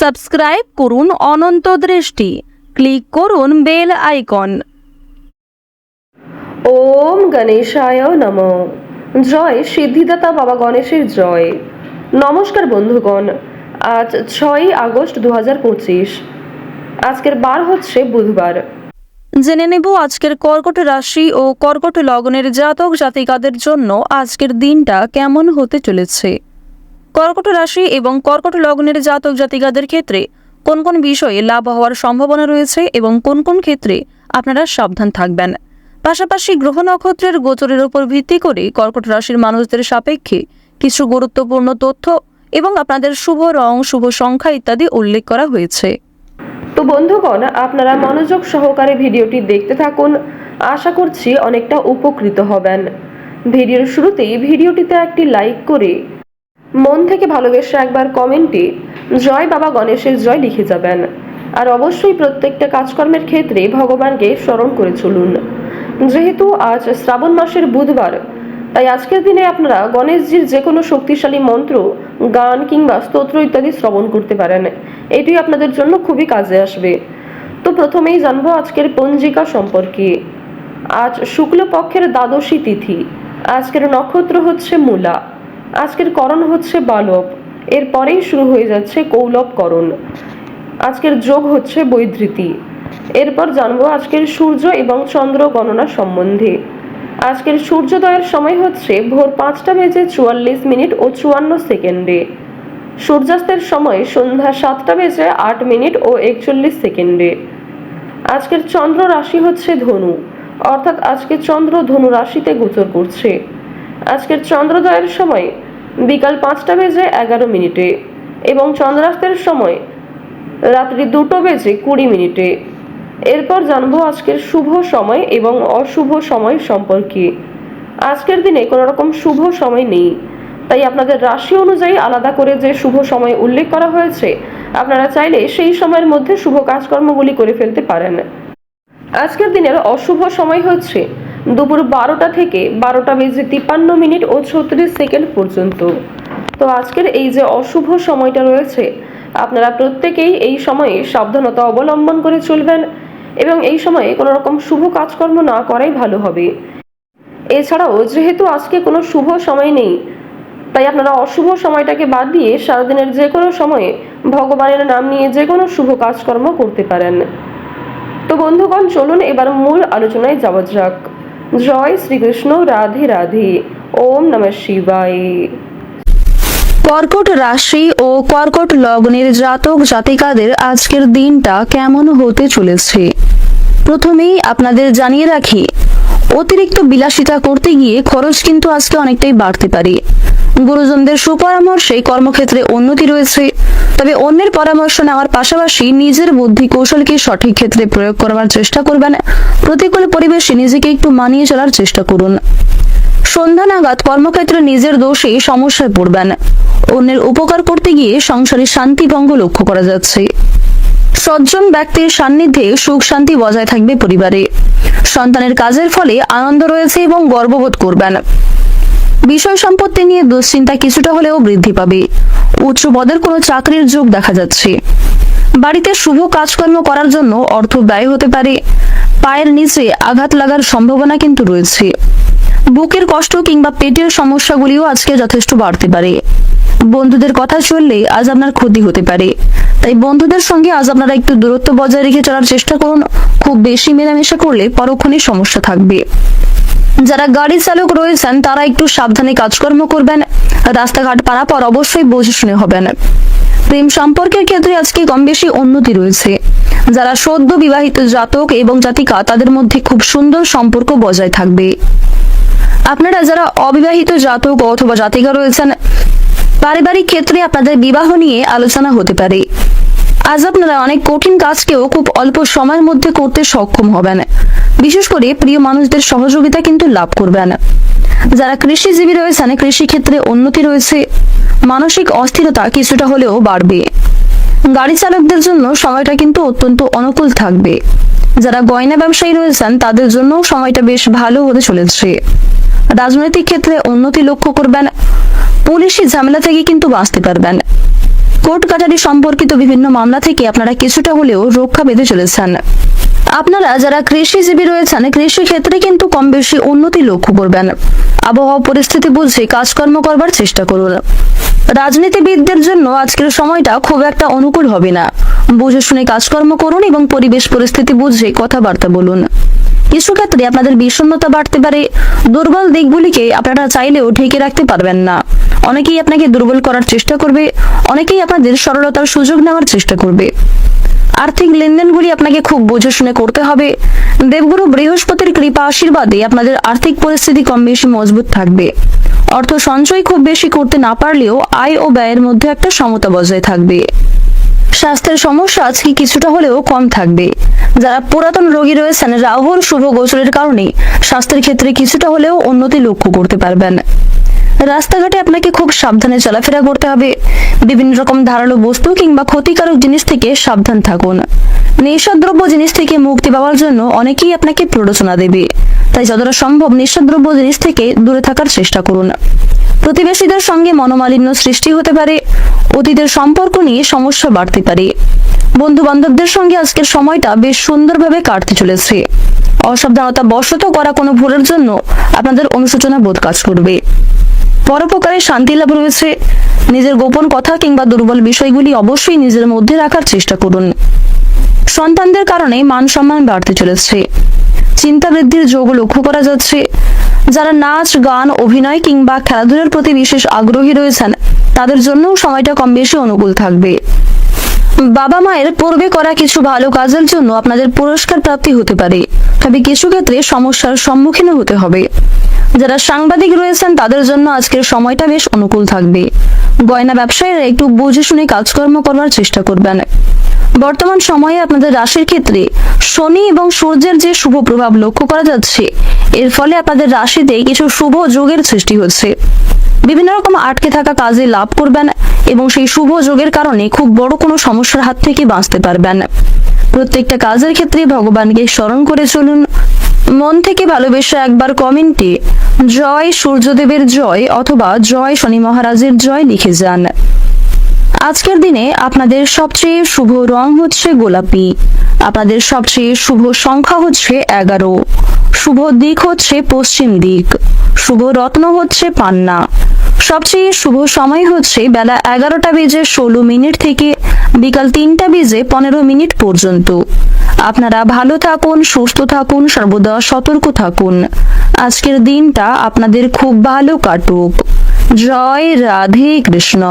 Subscribe করুন অনন্ত দৃষ্টি। Click করুন বেল আইকন। ওম গণেশায় নম। জয় সিদ্ধিদাতা বাবা গণেশের জয়। নমস্কার বন্ধুগণ আজ ছয়ই আগস্ট দু হাজার পঁচিশ। আজকের বার হচ্ছে বুধবার। জেনে নেব আজকের কর্কট রাশি ও কর্কট লগ্নের জাতক জাতিকাদের জন্য আজকের দিনটা কেমন হতে চলেছে। কর্কট রাশি এবং কর্কট লগ্নের জাতক জাতিকাদের ক্ষেত্রে কোন কোন বিষয়ে লাভ হওয়ার সম্ভাবনা রয়েছে এবং কোন কোন ক্ষেত্রে আপনারা সাবধান থাকবেন। পাশাপাশি গ্রহ নক্ষত্রের গোচরের উপর ভিত্তি করে কর্কট রাশির মানুষদের সাপেক্ষে কিছু গুরুত্বপূর্ণ তথ্য এবং আপনাদের শুভ রং, শুভ সংখ্যা ইত্যাদি উল্লেখ করা হয়েছে। তো বন্ধুগণ, আপনারা মনোযোগ সহকারে ভিডিওটি দেখতে থাকুন। আশা করছি অনেকটা উপকৃত হবেন। ভিডিওর শুরুতেই ভিডিওটিতে একটি লাইক করে মন থেকে ভালোবেসে একবার কমেন্টে, জয় বাবা গণেশের জয় লিখে যাবেন। আর অবশ্যই প্রত্যেকটা কাজকর্মের ক্ষেত্রে ভগবানকে স্মরণ করে চলুন। যেহেতু আজ শ্রাবণ মাসের বুধবার, তাই আজকের দিনে আপনারা গণেশজির যে কোনো শক্তিশালী মন্ত্র, গান কিংবা স্তোত্র ইত্যাদি শ্রবণ করতে পারেন। এটি আপনাদের জন্য খুবই কাজে আসবে। তো প্রথমেই জানব আজকের পঞ্জিকা সম্পর্কে। আজ শুক্লপক্ষের দ্বাদশী তিথি, আজকের নক্ষত্র হচ্ছে মূলা। আজকের করণ হচ্ছে বালব এরপরেই শুরু হয়ে যাচ্ছে কৌলবকরণ আজকের যোগ হচ্ছে বৈধৃতি। এরপর জানব আজকের সূর্য এবং চন্দ্র গণনা সম্বন্ধে। আজকের সূর্যোদয়ের সময় হচ্ছে ভোর পাঁচটা বেজে চুয়াল্লিশ মিনিট ও চুয়ান্ন সেকেন্ডে। সূর্যাস্তের সময় সন্ধ্যা সাতটা বেজে আট মিনিট ও একচল্লিশ সেকেন্ডে। আজকের চন্দ্র রাশি হচ্ছে ধনু, অর্থাৎ আজকে চন্দ্র ধনু রাশিতে গোচর করছে। আজকের চন্দ্রোদয়ের সময় বিকাল পাঁচটা বেজে এগারো মিনিটে এবং চন্দ্রাস্তের সময় রাত্রি দুটো বেজে কুড়ি মিনিটে। এরপর জানব আজকের শুভ সময় এবং অশুভ সময় সম্পর্কে। আজকের দিনে কোনো রকম শুভ সময় নেই। তাই আপনাদের রাশি অনুযায়ী আলাদা করে যে শুভ সময় উল্লেখ করা হয়েছে, আপনারা চাইলে সেই সময়ের মধ্যে শুভ কাজকর্মগুলি করে ফেলতে পারেন। আজকের দিনের অশুভ সময় হচ্ছে দুপুর বারোটা থেকে বারোটা বেজে তিপ্পান্ন মিনিট ও ছত্রিশ সেকেন্ড পর্যন্ত। তো আজকের এই যে অশুভ সময়টা রয়েছে, আপনারা প্রত্যেকেই এই সময়ে সাবধানতা অবলম্বন করে চলবেন এবং এই সময়ে কোনো রকম শুভ কাজকর্ম না করাই ভালো হবে। এছাড়াও যেহেতু আজকে কোনো শুভ সময় নেই, তাই আপনারা অশুভ সময়টাকে বাদ দিয়ে সারাদিনের যে কোনো সময়ে ভগবানের নাম নিয়ে যে কোনো শুভ কাজকর্ম করতে পারেন। তো বন্ধুগণ, চলুন এবার মূল আলোচনায় যাওয়া যাক। জয় শ্রীকৃষ্ণ, রাধে রাধে, ওম নমঃ শিবায়। কর্কট রাশি ও কর্কট লগ্নের জাতক জাতিকাদের আজকের দিনটা কেমন হতে চলেছে? প্রথমেই আপনাদের জানিয়ে রাখি, অতিরিক্ত বিলাসিতা করতে গিয়ে খরচ কিন্তু আজকে অনেকটাই বাড়তে পারে। গুরুজনদের সুপরামর্শে কর্মক্ষেত্রে উন্নতি রয়েছে। তবে অন্যের পরামর্শ নেওয়ার পাশাপাশি নিজের বুদ্ধি কৌশলকে সঠিক ক্ষেত্রে প্রয়োগ করার চেষ্টা করবেন। প্রতিকূল পরিবেশে নিজেকে একটু মানিয়ে চলার চেষ্টা করুন। সন্ধ্যা নাগাদ কর্মক্ষেত্রে নিজের দোষে সমস্যায় পড়বেন। অন্যের উপকার করতে গিয়ে সংসারে শান্তি ভঙ্গ লক্ষ্য করা যাচ্ছে। সজ্জন ব্যক্তির সান্নিধ্যে সুখ শান্তি বজায় থাকবে পরিবারে। সন্তানের কাজের ফলে আনন্দ রয়েছে এবং গর্ববোধ করবেন। বিষয় সম্পত্তি নিয়ে দুশ্চিন্তা কিছুটা হলেও বৃদ্ধি পাবে। উচ্চ পদের কোনো চাকরির যোগ দেখা যাচ্ছে। বাড়িতে শুভ কাজকর্ম করার জন্য অর্থ ব্যয় হতে পারে। পায়ের নিচে আঘাত লাগার সম্ভাবনা কিন্তু রয়েছে। বুকের কষ্ট কিংবা পেটের সমস্যাগুলিও আজকে যথেষ্ট বাড়তে পারে। বন্ধুদের কথা চললে আজ আপনার ক্ষতি হতে পারে। তাই বন্ধুদের সঙ্গে আজ আপনারা একটু দূরত্ব বজায় রেখে চলার চেষ্টা করুন। খুব বেশি মেলামেশা করলে পরক্ষণে সমস্যা থাকবে। যারা গাড়ি চালক রয়েছেন, তারা একটু সাবধানে কাজকর্ম করবেন। রাস্তাঘাট পারাপার অবশ্যই বুঝে শুনে হবেন। প্রেম সম্পর্কের ক্ষেত্রে আজকে কম বেশি উন্নতি রয়েছে। যারা সদ্য বিবাহিত জাতক এবং জাতিকা, তাদের মধ্যে খুব সুন্দর সম্পর্ক বজায় থাকবে। আপনারা যারা অবিবাহিত জাতক অথবা জাতিকা রয়েছেন, পারিবারিক ক্ষেত্রে আপনাদের বিবাহ নিয়ে আলোচনা হতে পারে। আজ আপনারা অনেক কঠিন কাজকেও খুব অল্প সময়ের মধ্যে করতে সক্ষম হবেন। বিশেষ করে প্রিয় মানুষদের সহযোগিতা কিন্তু লাভ করবেন। যারা কৃষিজীবী রয়েছেন, কৃষিক্ষেত্রে উন্নতি রয়েছে, মানসিক অস্থিরতা কিছুটা হলেও বাড়বে। গাড়ি চালকদের জন্য সময়টা কিন্তু অত্যন্ত অনুকূল থাকবে। যারা গয়না ব্যবসায়ী রয়েছেন, তাদের জন্য সময়টা বেশ ভালো হতে চলেছে। রাজনৈতিক ক্ষেত্রে উন্নতি লক্ষ্য করবেন, পুলিশি ঝামেলা থেকে কিন্তু বাঁচতে পারবেন। কোর্ট কাচারি সম্পর্কিত বিভিন্ন মামলা থেকে আপনারা কিছুটা হলেও রক্ষা পেতে চলেছেন। আপনারা যারা কৃষিজীবী রয়েছেন, কৃষি ক্ষেত্রে কিন্তু কম বেশি উন্নতি লক্ষ্য করবেন। আবহাওয়া পরিস্থিতি বুঝে কাজকর্ম করবার চেষ্টা করুন। রাজনীতিবিদদের জন্য আজকের সময়টা খুব একটা অনুকূল হবে না। বুঝে শুনে কাজকর্ম করুন এবং পরিবেশ পরিস্থিতি বুঝে কথাবার্তা বলুন। কিছু ক্ষেত্রে আপনাদের বিষণ্ণতা বাড়তে পারে। দুর্বল দিকগুলিকে আপনারা চাইলেও ঢেকে রাখতে পারবেন না। অনেকেই আপনাকে দুর্বল করার চেষ্টা করবে, অনেকেই আপনাদের সরলতার সুযোগ নেওয়ার চেষ্টা করবে। আর্থিক লেনদেনগুলি আপনাকে খুব বুঝে শুনে করতে হবে। দেবগুরু বৃহস্পতির কৃপা আশীর্বাদে আপনাদের আর্থিক পরিস্থিতি কম বেশি মজবুত থাকবে। অর্থ সঞ্চয় খুব বেশি করতে না পারলেও আয় ও ব্যয়ের মধ্যে একটা সমতা বজায় থাকবে। স্বাস্থ্যের সমস্যা আজকে কিছুটা হলেও কম থাকবে। যারা পুরাতন রোগী রয়েছেন রাহুর শুভ গোচরের কারণে স্বাস্থ্যের ক্ষেত্রে কিছুটা হলেও উন্নতি লক্ষ্য করতে পারবেন। রাস্তাঘাটে আপনাকে খুব সাবধানে চলাফেরা করতে হবে। বিভিন্ন রকম ধারালো বস্তু কিংবা ক্ষতিকারক জিনিস থেকে সাবধান থাকুন। নেশাদ্রব্য জিনিস থেকে মুক্তি পাওয়ার জন্য অনেকেই আপনাকে প্ররোচনা দেবে। তাই যতটা সম্ভব নেশাদ্রব্য জিনিস থেকে দূরে থাকার চেষ্টা করুন। প্রতিবেশীদের সঙ্গে মনোমালিন্য সৃষ্টি হতে পারে, অতীতের সম্পর্ক নিয়ে সমস্যা বাড়তে পারে। বন্ধু বান্ধবদের সঙ্গে আজকের সময়টা বেশ সুন্দরভাবে কাটতে চলেছে। অসাবধানতা বশত করা কোনো ভুলের জন্য আপনাদের অনুশোচনা বোধ কাজ করবে। পরোপকারে শান্তি লাভ রয়েছে। নিজের গোপন কথা কিংবা দুর্বল বিষয়গুলি অবশ্যই নিজের মধ্যে রাখার চেষ্টা করুন। সন্তানদের কারণে মান সম্মান বাড়তে চলেছে। চিন্তা বৃদ্ধির যোগ লক্ষ্য করা যাচ্ছে। যারা নাচ, গান, অভিনয় কিংবা খেলাধুলার প্রতি বিশেষ আগ্রহী রয়েছেন, তাদের জন্যও সময়টা কম বেশি অনুকূল থাকবে। বাবা মায়ের পূর্বে করা কিছু ভালো কাজের জন্য আপনাদের পুরস্কার প্রাপ্তি হতে পারে, তবে কিছু ক্ষেত্রে সমস্যার সম্মুখীন হতে হবে। যারা সাংবাদিক রয়েছেন, তাদের জন্য আজকের সময়টা বেশ অনুকূল থাকবে। গয়না ব্যবসায়ীরা একটু বুঝে শুনে কাজকর্ম করবার চেষ্টা করবেন। বর্তমান সময়ে আপনাদের রাশির ক্ষেত্রে শনি এবং সূর্যের যে শুভ প্রভাব লক্ষ্য করা যাচ্ছে, এর ফলে আপনাদের রাশিতে কিছু শুভ যোগের সৃষ্টি হচ্ছে। বিভিন্ন রকম আটকে থাকা কাজে লাভ করবেন এবং সেই শুভ যোগের কারণে খুব বড় কোনো সমস্যার হাত থেকে বাঁচতে পারবেন। প্রত্যেকটা কাজের ক্ষেত্রে ভগবানকে স্মরণ করে চলুন। মন থেকে ভালোবেসে একবার কমেন্টে জয় সূর্যদেবের জয় অথবা জয় শনি মহারাজের জয় লিখে যান। আজকের দিনে আপনাদের সবচেয়ে শুভ রং হচ্ছে গোলাপি। আপনাদের সবচেয়ে শুভ সংখ্যা হচ্ছে এগারো। শুভ দিক হচ্ছে পশ্চিম দিক। শুভ রত্ন হচ্ছে পান্না। সবচেয়ে শুভ সময় হচ্ছে বেলা এগারোটা বেজে ষোলো মিনিট থেকে বিকাল তিনটা বেজে পনেরো মিনিট পর্যন্ত। আপনারা ভালো থাকুন, সুস্থ থাকুন, সর্বদা সতর্ক থাকুন। আজকের দিনটা আপনাদের খুব ভালো কাটুক। জয় রাধে কৃষ্ণ।